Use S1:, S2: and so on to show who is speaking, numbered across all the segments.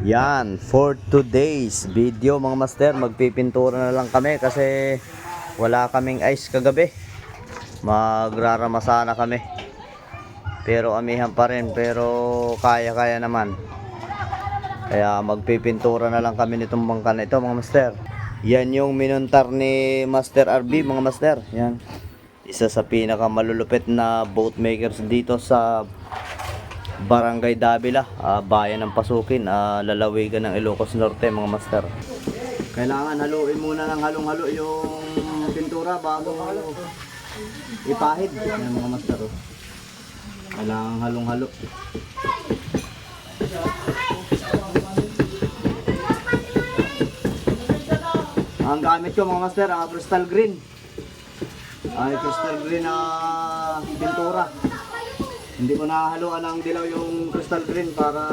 S1: Yan, for today's video mga master, magpipintura na lang kami kasi wala kaming ice kagabi. Magrarama sana kami. Pero amihan pa rin, pero kaya-kaya naman. Kaya magpipintura na lang kami nitong bangka na ito mga master. Yan yung minuntar ni Master RB mga master. Yan. Isa sa pinakamalulupit na boat makers dito sa Barangay Davila, ah, bayan ng Pasukin, ah, lalawigan ng Ilocos Norte mga master. Kailangan haluin muna ng halong-halo yung pintura bago ipahid. Yan mga master. oh. Kailangan halong-halo. Ang gamit ko mga master, ah, crystal green. Ay, crystal green na pintura. Hindi ko nahaluan ng dilaw yung crystal green para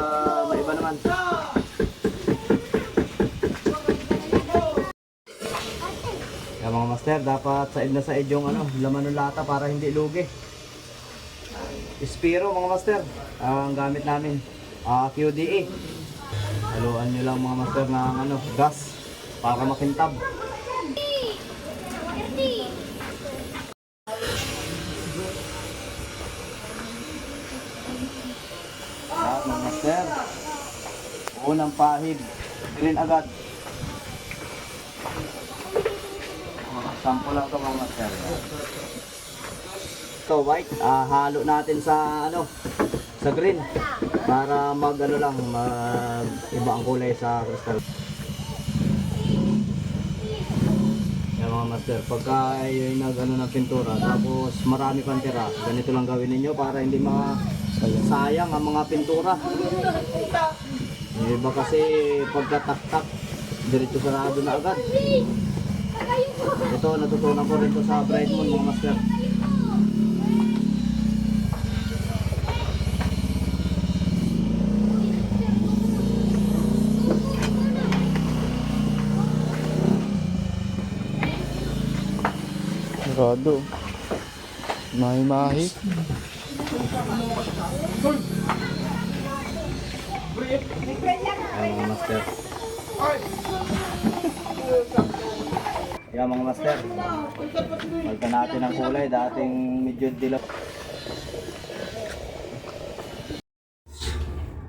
S1: maiba naman. Kaya mga master, dapat said na said yung ano, laman ng lata para hindi lugi. Spiro mga master, ang gamit namin. Ah, QDE. Haluan nyo lang mga master ng ano, gas para makintab. Mga master. Unang pahid. Green agad. Sample lang ito mga master. Ito white. Ah, halo natin sa ano sa green para mag ano lang mag iba ang kulay sa crystal. Yan mga master, pagka yung nag ano ng pintura tapos marami pang tira, ganito lang gawin ninyo para hindi ma sayang ang mga pintura. Iba kasi pagkatak-tak, diretso sarado na agad. Ito, natutunan ko rin to sa Brightmon mga master.
S2: Sarado. Mahi-mahi.
S1: Yan mga master. Yan mga master. Pagka natin ang kulay, dating medyo dilaw.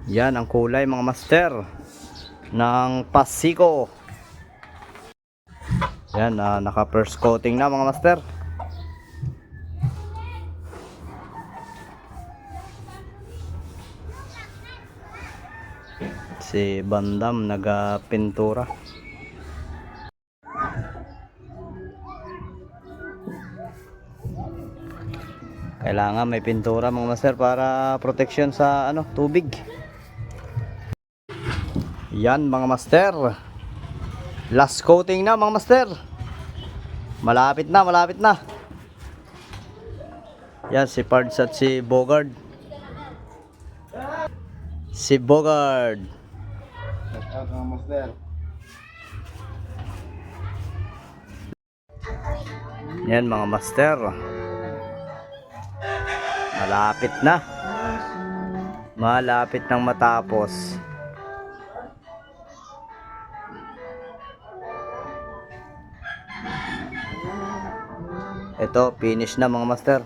S1: Yan ang kulay mga master ng Pasico. Yan, ah, naka first coating na mga master. Si Bandam nagapintura. Kailangan may pintura mga master para protection sa ano, tubig. Yan mga master. Last coating na mga master. Malapit na, malapit na. Yan si Pards at si Bogard. Si Bogard.
S2: Shout out mga master.
S1: Yan mga master. Malapit na. Malapit nang matapos. Ito, finish na mga master.